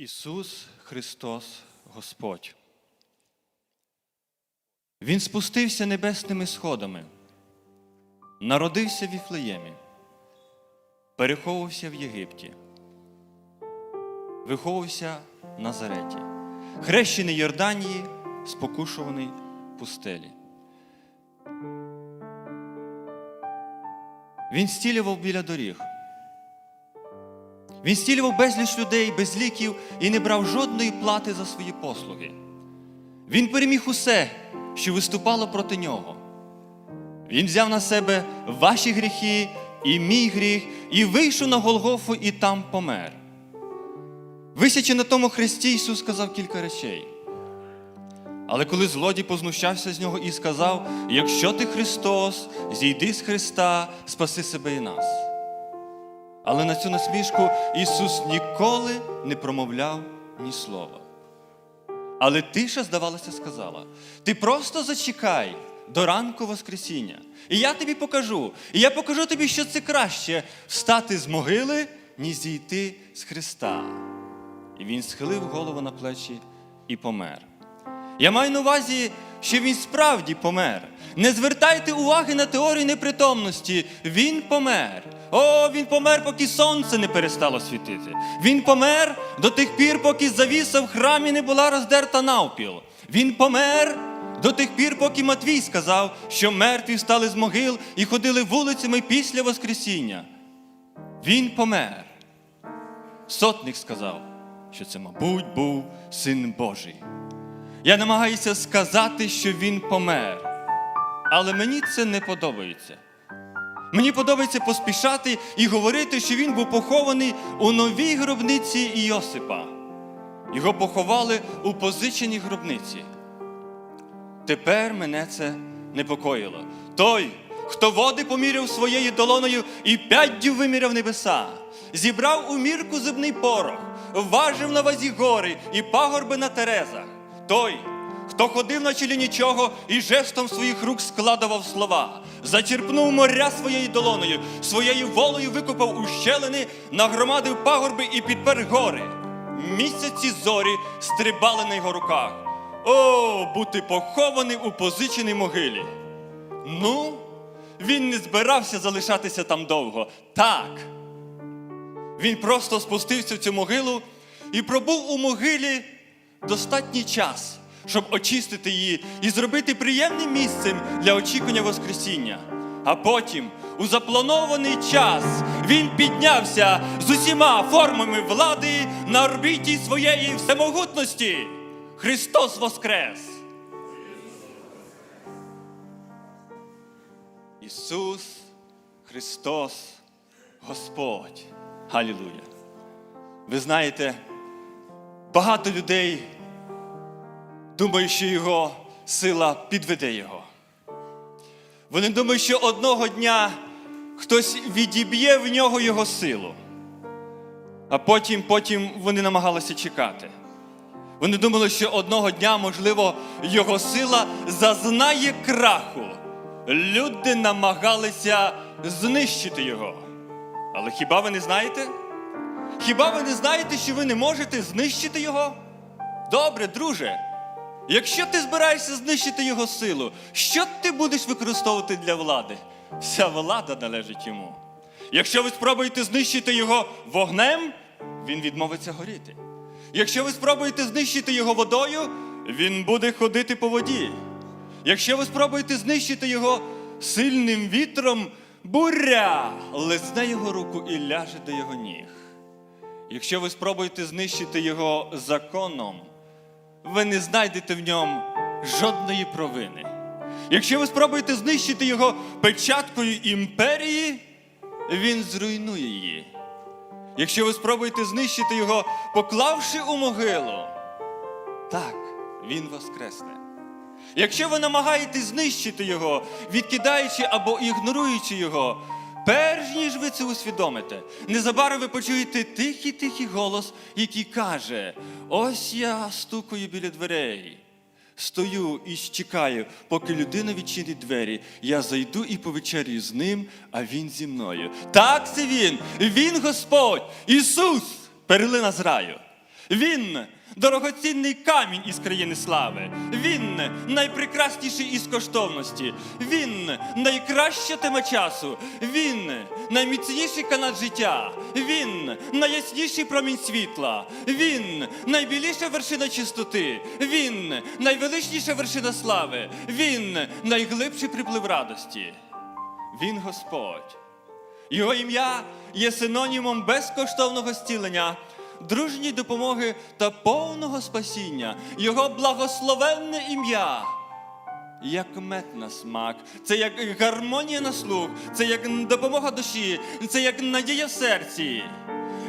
Ісус Христос Господь. Він спустився небесними сходами, народився в Віфлеємі, переховувався в Єгипті, виховувався в Назареті, хрещений Йорданії, спокушуваний пустелі. Він стілював біля доріг. Він стілював безліч людей без ліків і не брав жодної плати за свої послуги. Він переміг усе, що виступало проти нього. Він взяв на себе ваші гріхи і мій гріх, і вийшов на Голгофу і там помер. Висячи на тому хресті, Ісус сказав кілька речей. Але коли злодій познущався з нього і сказав: якщо ти Христос, зійди з Христа, спаси себе і нас. Але на цю насмішку Ісус ніколи не промовляв ні слова. Але тиша, здавалося, сказала: ти просто зачекай до ранку Воскресіння. І я тобі покажу. І я покажу тобі, що це краще встати з могили, ніж зійти з Христа. І він схилив голову на плечі і помер. Я маю на увазі, що він справді помер. Не звертайте уваги на теорію непритомності. Він помер. О, він помер, поки сонце не перестало світити. Він помер до тих пір, поки завіса в храмі не була роздерта навпіл. Він помер до тих пір, поки Матвій сказав, що мертві встали з могил і ходили вулицями після Воскресіння. Він помер. Сотник сказав, що це, мабуть, був син Божий. Я намагаюся сказати, що він помер. Але мені це не подобається. Мені подобається поспішати і говорити, що він був похований у новій гробниці Іосипа. Його поховали у позиченій гробниці. Тепер мене це непокоїло. Той, хто води поміряв своєю долоною і п'яддю виміряв небеса, зібрав у мірку земний порох, важив на вазі гори і пагорби на терезах. Той, хто ходив на чолі нічого і жестом своїх рук складував слова, зачерпнув моря своєю долоною, своєю волею викопав ущелини, нагромадив пагорби і підпер гори. Місяці зорі стрибали на його руках. О, бути похований у позиченій могилі. Ну, він не збирався залишатися там довго. Так. Він просто спустився в цю могилу і пробув у могилі достатній час, щоб очистити її і зробити приємним місцем для очікування Воскресіння. А потім, у запланований час, він піднявся з усіма формами влади на орбіті своєї всемогутності. Христос Воскрес! Ісус Христос Господь. Халілуя! Ви знаєте, багато людей думають, що Його сила підведе Його. Вони думають, що одного дня хтось відіб'є в нього Його силу. А потім, потім вони намагалися чекати. Вони думали, що одного дня, можливо, його сила зазнає краху. Люди намагалися знищити його. Але хіба ви не знаєте? Хіба ви не знаєте, що ви не можете знищити його? Добре, друже. Якщо ти збираєшся знищити його силу, що ти будеш використовувати для влади? Вся влада належить йому. Якщо ви спробуєте знищити його вогнем, він відмовиться горіти. Якщо ви спробуєте знищити його водою, він буде ходити по воді. Якщо ви спробуєте знищити його сильним вітром, буря лизне його руку і ляже до його ніг. Якщо ви спробуєте знищити його законом, ви не знайдете в ньому жодної провини. Якщо ви спробуєте знищити його печаткою імперії, він зруйнує її. Якщо ви спробуєте знищити його, поклавши у могилу, так, він воскресне. Якщо ви намагаєтесь знищити його, відкидаючи або ігноруючи його, перш ніж ви це усвідомите, незабаром ви почуєте тихий тихий голос, який каже: Ось я стукаю біля дверей. Стою і чекаю, поки людина відчинить двері. Я зайду і повечерюю з ним, а він зі мною. Так це він, він Господь, Ісус, перлина з раю. Він дорогоцінний камінь із країни слави. Він найпрекрасніший із коштовності. Він найкраща тема часу. Він найміцніший канат життя. Він найясніший промінь світла. Він найбіліша вершина чистоти. Він найвеличніша вершина слави. Він найглибший приплив радості. Він Господь. Його ім'я є синонімом безкоштовного зцілення, дружньої допомоги та повного спасіння. Його благословенне ім'я. Як мед на смак, це як гармонія на слух, це як допомога душі, це як надія в серці.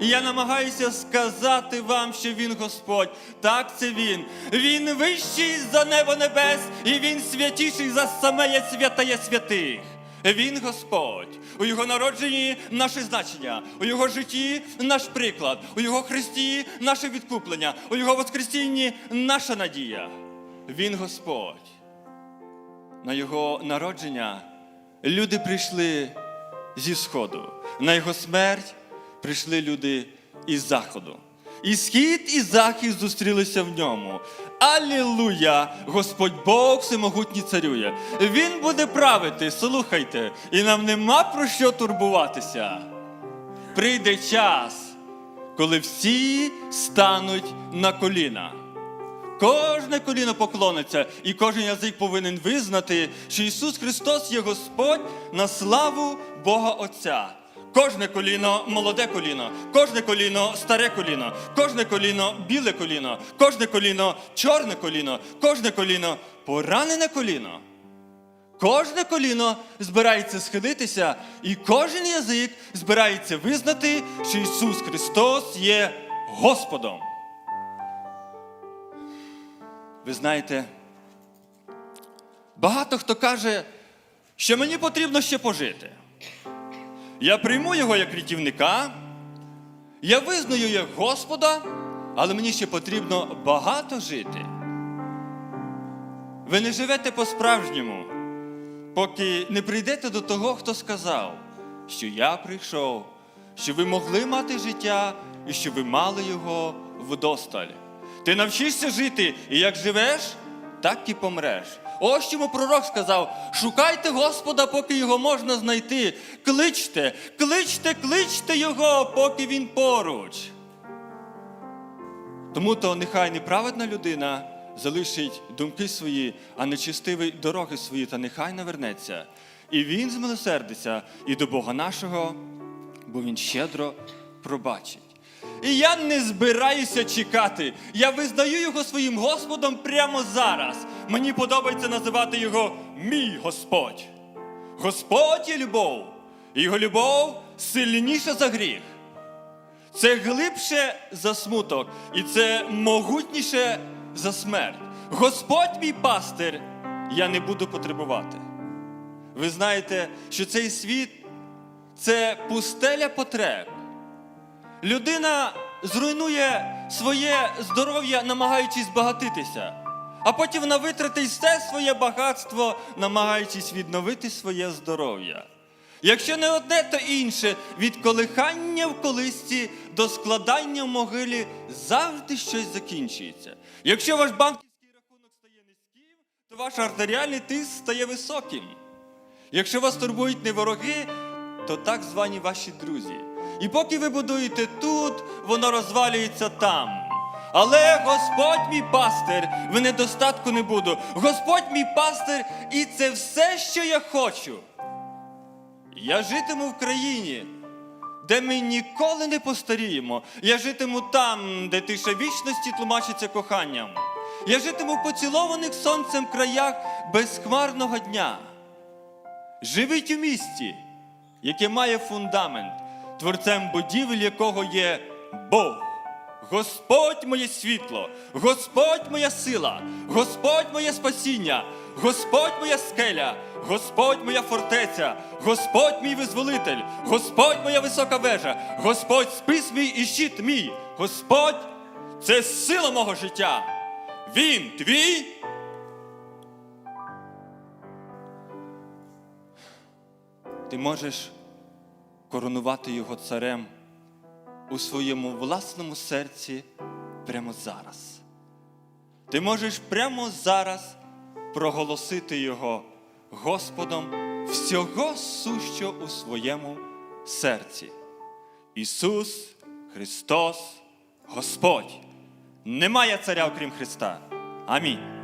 І я намагаюся сказати вам, що він Господь. Так, це він. Він вищий за небо небес, і він святіший за саме святає святих. Він Господь. У його народженні наше значення, у його житті наш приклад, у його хресті наше відкуплення, у його воскресінні наша надія. Він Господь. На його народження люди прийшли зі сходу. На його смерть прийшли люди із заходу. І схід, і захід зустрілися в ньому. Алілуя! Господь Бог всемогутній царює. Він буде правити, слухайте, і нам нема про що турбуватися. Прийде час, коли всі стануть на коліна. Кожне коліно поклониться, і кожен язик повинен визнати, що Ісус Христос є Господь на славу Бога Отця. Кожне коліно молоде коліно, кожне коліно старе коліно, кожне коліно біле коліно, кожне коліно чорне коліно, кожне коліно поранене коліно. Кожне коліно збирається схилитися, і кожен язик збирається визнати, що Ісус Христос є Господом. Ви знаєте, багато хто каже, що мені потрібно ще пожити. Я прийму його як рятівника, я визнаю як Господа, але мені ще потрібно багато жити. Ви не живете по-справжньому, поки не прийдете до того, хто сказав, що я прийшов, що ви могли мати життя і що ви мали його вдосталь. Ти навчишся жити, і як живеш, так і помреш. Ось чому пророк сказав: шукайте Господа, поки його можна знайти. Кличте, кличте, кличте його, поки він поруч. Тому то нехай неправедна людина залишить думки свої, а нечистивий дороги свої, та нехай навернеться. І він змилосердиться і до Бога нашого, бо він щедро пробачить. І я не збираюся чекати. Я визнаю його своїм Господом прямо зараз. Мені подобається називати його мій Господь. Господь є любов, його любов сильніша за гріх. Це глибше за смуток, і це могутніше за смерть. Господь мій пастир, я не буду потребувати. Ви знаєте, що цей світ це пустеля потреб. Людина зруйнує своє здоров'я, намагаючись збагатитися, а потім вона витратить все своє багатство, намагаючись відновити своє здоров'я. Якщо не одне, то інше, від колихання в колисці до складання в могилі завжди щось закінчується. Якщо ваш банківський рахунок стає низьким, то ваш артеріальний тиск стає високим. Якщо вас турбують не вороги, то так звані ваші друзі. І поки ви будуєте тут, воно розвалюється там. Але Господь мій пастир, в недостатку не буду. Господь мій пастир, і це все, що я хочу. Я житиму в країні, де ми ніколи не постаріємо. Я житиму там, де тиша вічності тлумачиться коханням. Я житиму в поцілованих сонцем краях безхмарного дня. Живіть у місті, яке має фундамент, творцем будівель якого є Бог. Господь моє світло, Господь моя сила, Господь моє спасіння, Господь моя скеля, Господь моя фортеця, Господь мій визволитель, Господь моя висока вежа, Господь спис мій і щит мій, Господь це сила мого життя. Він твій. Ти можеш коронувати його царем у своєму власному серці прямо зараз. Ти можеш прямо зараз проголосити Його Господом всього сущого у своєму серці. Ісус Христос Господь. Немає царя окрім Христа. Амінь.